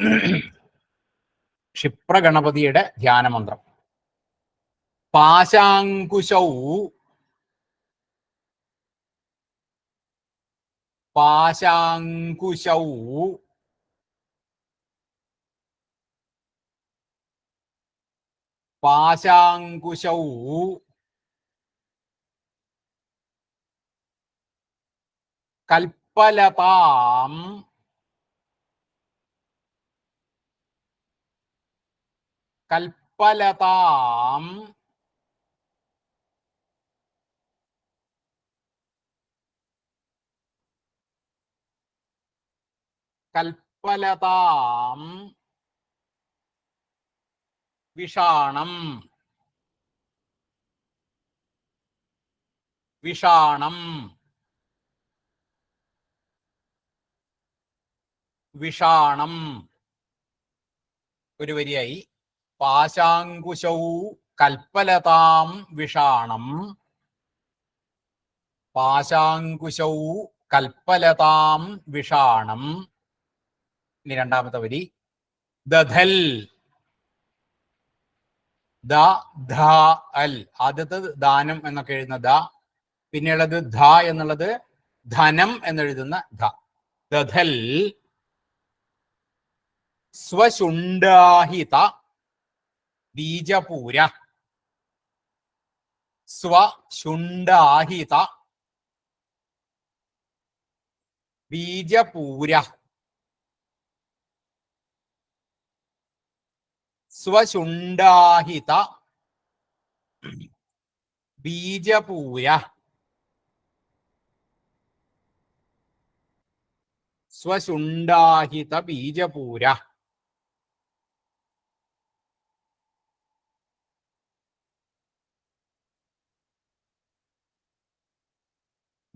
ക്ഷിപ്രഗണപതിയുടെ ധ്യാനമന്ത്രം. പാശാങ്കുശൗ പാശാങ്കുശൗ പാശാങ്കുശൗ കൽപ്പലതാം കൽപ്പലതാം. കൽപ്പലതാം. വിഷാണം. വിഷാണം. വിഷാണം. ഒരു വരിയായി. പാശാങ്കുശൗ കൽപ്പലതാം വിഷാണം. പാശാങ്കുശൗ കൽപ്പലതാം വിഷാണം. ഇനി രണ്ടാമത്തെ വരി. ദധൽ. ദ ധ അൽ. ആദ്യത്തെ ദാനം എന്നൊക്കെ എഴുതുന്ന ദ. പിന്നെയുള്ളത് ധ എന്നുള്ളത് ധനം എന്നെഴുതുന്ന ധ. ദധൽ. സ്വശുണ്ടാഹിത. ബീജപൂര. സ്വശുണ്ടാഹിത. ബീജപൂര. സ്വശുണ്ടാഹിത. ബീജപൂര. സ്വശുണ്ടാഹിത ബീജപൂര.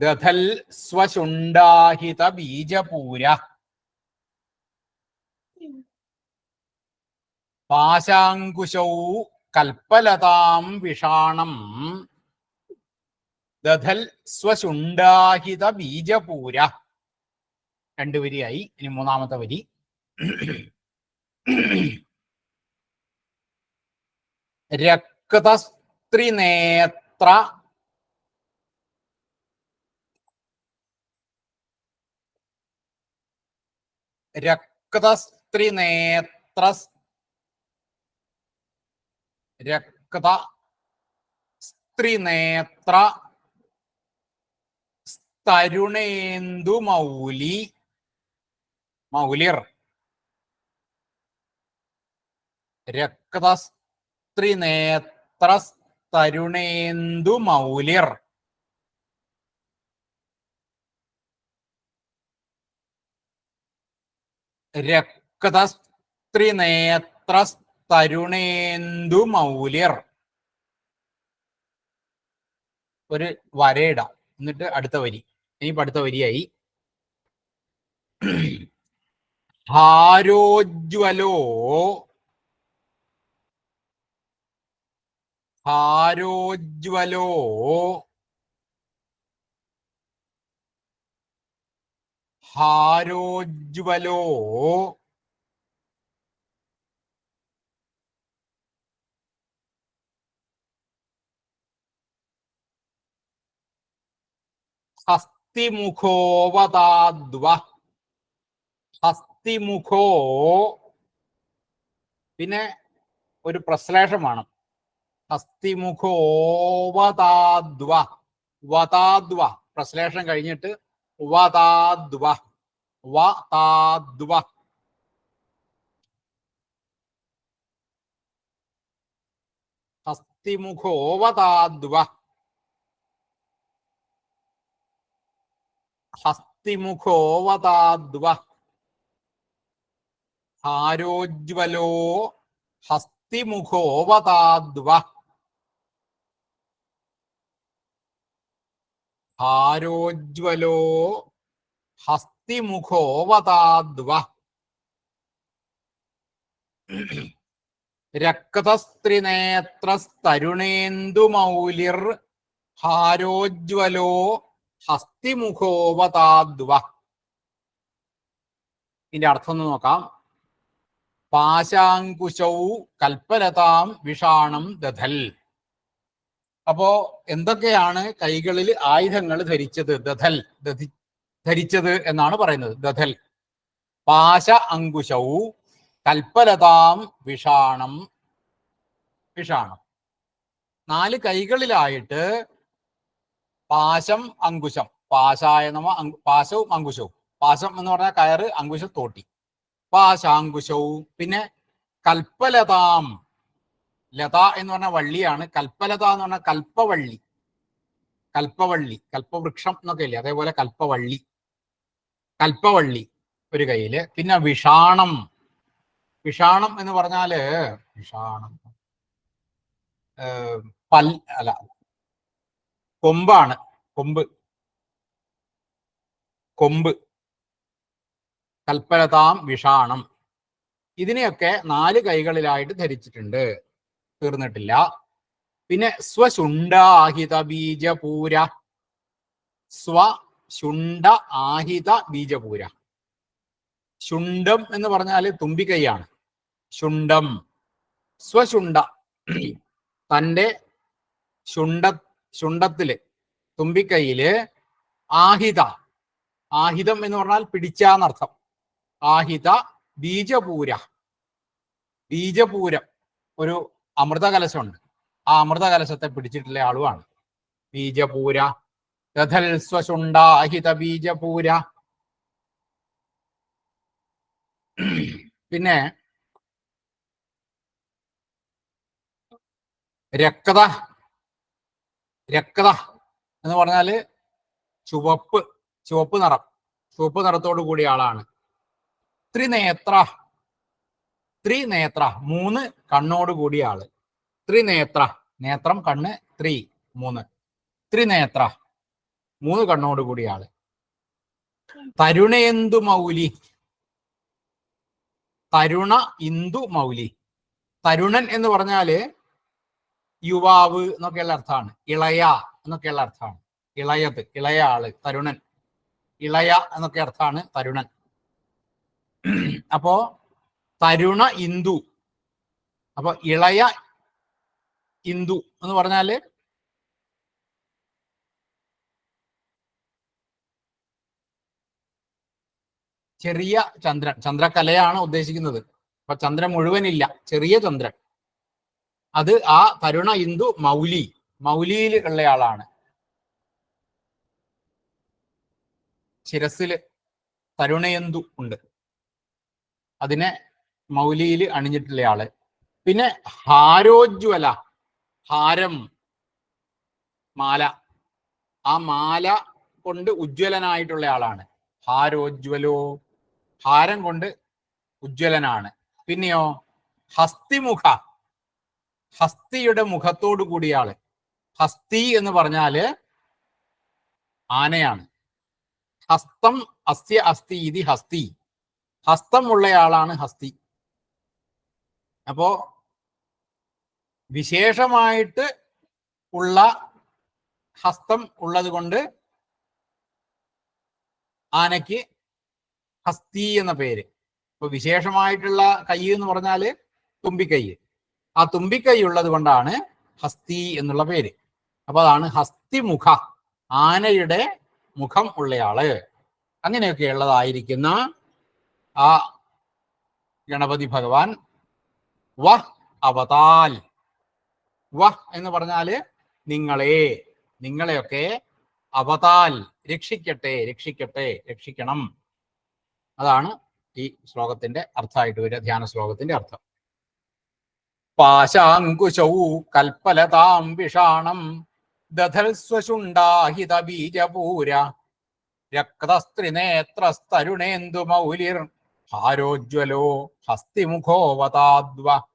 ദധൽ സ്വശുണ്ടാഹിത ബീജപൂര. പാശാങ്കുശൗ കൽപ്പലതാം വിഷാണം. ദധൽ സ്വശുണ്ടാഹിത ബീജപൂര. രണ്ടു വരിയായി. ഇനി മൂന്നാമത്തെ വരി. രക്തസ്ത്രിനേത്ര രക്തസ്ത്രിനേത്ര രക്ത സ്ത്രീനേത്ര തരുണേന്ദു മൗലി മൗലിർ രക്തസ്ത്രിനേത്ര തരുണേന്ദു മൗലിർ രക്തസ്ത്രിനേത്ര തരുണേന്ദു മൗലിയർ. ഒരു വരയിടാം. എന്നിട്ട് അടുത്ത വരി. ഇനി അടുത്ത വരിയായി. ഹാരോജ്വലോ ഹാരോജ്വലോ ഹാരോജ്വലോ? ഹസ്തിമുഖോവതാദ്വ. ഹസ്തിമുഖോ. പിന്നെ ഒരു പ്രശ്ലേഷം വേണം. ഹസ്തിമുഖോവതാദ്വ. വതാദ്വ. പ്രശ്ലേഷം കഴിഞ്ഞിട്ട് わたどわ、わたどわ。అస్తి ముఖోవతాద్వ హస్తి ముఖోవతాద్వ ఆరోజ్వలో హస్తి ముఖోవతాద్వ ഹാരോജ്വലോ ഹസ്തിമുഖോവതാദ്വ രക്തസ്ത്രിനേത്രസ്തരുണേന്ദുമൗലിർ ഹാരോജ്വലോ ഹസ്തിമുഖോവതാദ്വ ഇതിന്റെ അർത്ഥം ഒന്ന് നോക്കാം. പാശാങ്കുശൗ കൽപ്പലതാം വിഷാണം ദധൽ. അപ്പോ എന്തൊക്കെയാണ് കൈകളിൽ ആയുധങ്ങൾ ധരിച്ചത്? ദധൽ ദധി ധരിച്ചത് എന്നാണ് പറയുന്നത്. ദധൽ. പാശ അങ്കുശൗ കൽപ്പലതാം വിഷാണം. വിഷാണം. നാല് കൈകളിലായിട്ട് പാശം അങ്കുശം. പാശായ നമ പാശവും അങ്കുശവും. പാശം എന്ന് പറഞ്ഞാൽ കയറ് അങ്കുശം തോട്ടി. പാശാങ്കുശവും പിന്നെ കൽപ്പലതാം ലത എന്ന് പറഞ്ഞ വള്ളിയാണ് കൽപ്പലത എന്ന് പറഞ്ഞ കൽപ്പവള്ളി. കൽപ്പവള്ളി കൽപ്പവൃക്ഷം എന്നൊക്കെ ഇല്ലേ? അതേപോലെ കൽപ്പവള്ളി. കൽപ്പവള്ളി ഒരു കയ്യിൽ. പിന്നെ വിഷാണം. വിഷാണം എന്ന് പറഞ്ഞാൽ വിഷാണം. പൽ അല്ല കൊമ്പാണ്. കൊമ്പ്. കൊമ്പ്. കൽപ്പലതാം വിഷാണം. ഇതിനെയൊക്കെ നാല് കൈകളിലായിട്ട് ധരിച്ചിട്ടുണ്ട്. തീർന്നിട്ടില്ല. പിന്നെ സ്വശുണ്ട ആഹിത ബീജപൂര സ്വശുണ്ട ആഹിത ബീജപൂര ശുണ്ടം എന്ന് പറഞ്ഞാൽ തുമ്പിക്കൈയാണ്. ശുണ്ടം. സ്വശുണ്ട. തന്റെ ശുണ്ട ശുണ്ടത്തിൽ തുമ്പിക്കൈയിൽ ആഹിത. ആഹിതം എന്ന് പറഞ്ഞാൽ പിടിച്ചാന്നർത്ഥം. ആഹിത ബീജപൂര. ബീജപൂരം. ഒരു അമൃത കലശമുണ്ട് ആ അമൃത കലശത്തെ പിടിച്ചിട്ടുള്ള ആളുമാണ് ബീജപൂര. രഥൽസ്വശുണ്ടാഹിത ബീജപൂര. പിന്നെ രക്ത രക്ത എന്ന് പറഞ്ഞാൽ ചുവപ്പ് ചുവപ്പ് നിറം. ചുവപ്പ് നിറത്തോടു കൂടിയ ആളാണ്. ത്രിനേത്ര ത്രിനേത്ര മൂന്ന് കണ്ണോട് കൂടിയ ആൾ. ത്രിനേത്ര നേത്രം കണ്ണ് ത്രീ മൂന്ന്. ത്രിനേത്ര മൂന്ന് കണ്ണോട് കൂടിയ ആൾ. തരുണേന്ദു മൗലി. തരുണ ഇന്ദു മൗലി. തരുണൻ എന്ന് പറഞ്ഞാൽ യുവാവ് എന്നൊക്കെയുള്ള അർത്ഥമാണ്. ഇളയ എന്നൊക്കെയുള്ള അർത്ഥമാണ്. ഇളയത് ഇളയ ആൾ തരുണൻ. ഇളയ എന്നൊക്കെ അർത്ഥമാണ് തരുണൻ. അപ്പോ തരുണ ഇന്ദു. അപ്പൊ ഇളയ ഇന്ദു എന്ന് പറഞ്ഞാൽ? ചെറിയ ചന്ദ്രൻ. ചന്ദ്രകലയാണ് ഉദ്ദേശിക്കുന്നത്. അപ്പൊ ചന്ദ്രൻ മുഴുവനില്ല. ചെറിയ ചന്ദ്രൻ. അത് ആ തരുണ ഇന്ദു മൗലി. മൗലിയിൽ ഉള്ളയാളാണ്. ശിരസിൽ തരുണയന്തു ഉണ്ട്. അതിനെ മൗലിയിൽ അണിഞ്ഞിട്ടുള്ള ആൾ. പിന്നെ ഹാരോജ്വല ഹാരം മാല. ആ മാല കൊണ്ട് ഉജ്ജ്വലനായിട്ടുള്ള ആളാണ്. ഹാരോജ്വലോ ഹാരം കൊണ്ട് ഉജ്ജ്വലനാണ്. പിന്നെയോ ഹസ്തിമുഖ. ഹസ്തിയുടെ മുഖത്തോടു കൂടിയ ആൾ. ഹസ്തി എന്ന് പറഞ്ഞാൽ ആനയാണ്. ഹസ്തം അസ്യ അസ്തി ഇതി ഹസ്തി. ഹസ്തമുള്ളയാളാണ് ഹസ്തി. അപ്പോ വിശേഷമായിട്ട് ഉള്ള ഹസ്തം ഉള്ളത് കൊണ്ട് ആനയ്ക്ക് ഹസ്തി എന്ന പേര്. ഇപ്പൊ വിശേഷമായിട്ടുള്ള കൈ എന്ന് പറഞ്ഞാൽ തുമ്പിക്കൈ. ആ തുമ്പിക്കൈ ഉള്ളത് കൊണ്ടാണ് ഹസ്തി എന്നുള്ള പേര്. അപ്പൊ അതാണ് ഹസ്തിമുഖ ആനയുടെ മുഖം ഉള്ളയാൾ. അങ്ങനെയൊക്കെ ഉള്ളതായിരിക്കുന്ന ആ ഗണപതി ഭഗവാൻ വഹ് അവതാൽ. വഹ് എന്ന് പറഞ്ഞാൽ നിങ്ങളെ നിങ്ങളെയൊക്കെ അവതാൽ. രക്ഷിക്കട്ടെ രക്ഷിക്കട്ടെ രക്ഷിക്കണം. അതാണ് ഈ ശ്ലോകത്തിന്റെ അർത്ഥമായിട്ട് വരിക ധ്യാന ശ്ലോകത്തിന്റെ അർത്ഥം. പാശാങ്കുശൗ കൽപ്പലതാം വിഷാണം ദധൽസ്വശുണ്ടാഹിതബീജപൂര സ്വശുണ്ടാഹിത ബീജപൂര രക്തസ്ത്രിനേത്രസ്തരുണേന്ദു മൗലിർ ഹാരോജ്വലോ ഹസ്തിമുഖോവതാദ്വ.